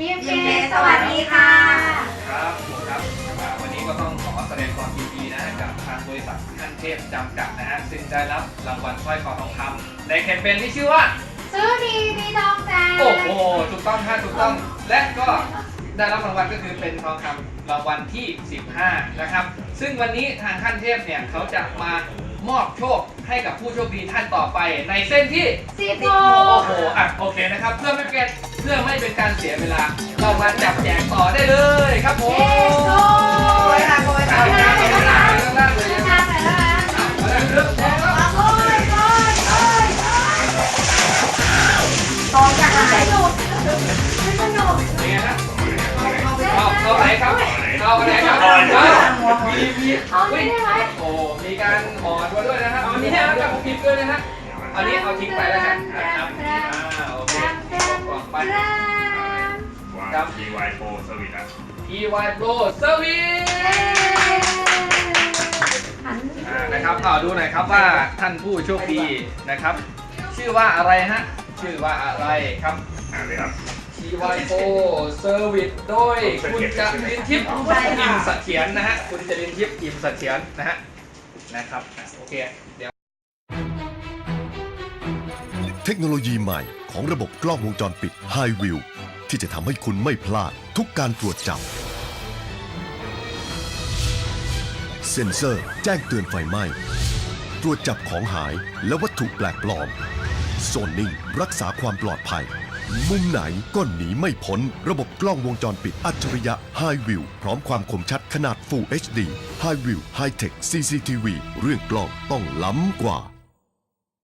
บีมบีสวัสดีค่ะ ครับผมครับวันนี้ก็ต้องขอแสดงความยินดีนะกับทางบริษัทท่านเทพจำกัดนะฮะซึ่งได้รับรางวัลสร้อยคอทองคำในแคมเปญที่ชื่อว่า ซื้อดีมีทองแจกโอ้โหถูกต้องฮะถูกต้อง และก็ได้รับรางวัลก็คือเป็นทองคำรางวัลที่ 15 นะครับ ซึ่งวันนี้ทางขั้นเทพเนี่ยเขาจะมา มอบโชคให้กับผู้โชคดีท่านต่อไปในเส้นที่ สิบโมโอ้ง โหอะโอเคนะครับ เพื่อไม่เป็นเพื่อไม่เป็นการเสียเวลา เรามาจับแจกต่อได้เลยครับผมเย้โอ้ยค่ะโอ้ยเอาค่ะละเอาละเอาละเอาละทางไหนแล้วนะเอาละเริ่มแจกแล้วโอ้ยโอ้ยโอ้ยทองจะหายสนุกไม่สนุกเป็นไงฮะเอาเอาไหนครับ เอาไหนครับเอามีมีเอาอุ๊ไม่ยได้ไหมโอ้มีการห่อตัวด้วยนะฮะเอาอันนี้ให้แล้วกับผมกินด้วยนะฮะอันนี้เอาทิ้งไปแล้วกันนะครับอ่าโอเคแจมแจมกล่องไปแจมวางครับ TY Pro Service อะ EY Pro Service หันอ่านะครับเอาดูหน่อยครับว่าท่านผู้โชคดีนะครับ ชื่อว่าอะไรฮะ ชื่อว่าอะไรครับ อ่านเลยครับ TY Pro Service โดยคุณจรินทิพย์อิมเสถียรนะฮะ คุณจรินทิพย์อิมเสถียรนะฮะ นะครับอะโอเค เดี๋ยว เทคโนโลยีใหม่ของระบบกล้องวงจรปิด High View ที่จะทำให้คุณไม่พลาดทุกการตรวจจับ เซ็นเซอร์แจ้งเตือนไฟไหม้ ตรวจจับของหายและวัตถุแปลกปลอมโซนนิ่งรักษาความปลอดภัย มุมไหนก็หนีไม่พ้น ระบบกล้องวงจรปิดอัจฉริยะ High View พร้อมความคมชัดขนาด Full HD High View High Tech CCTV เรื่องกล้องต้องล้ำกว่า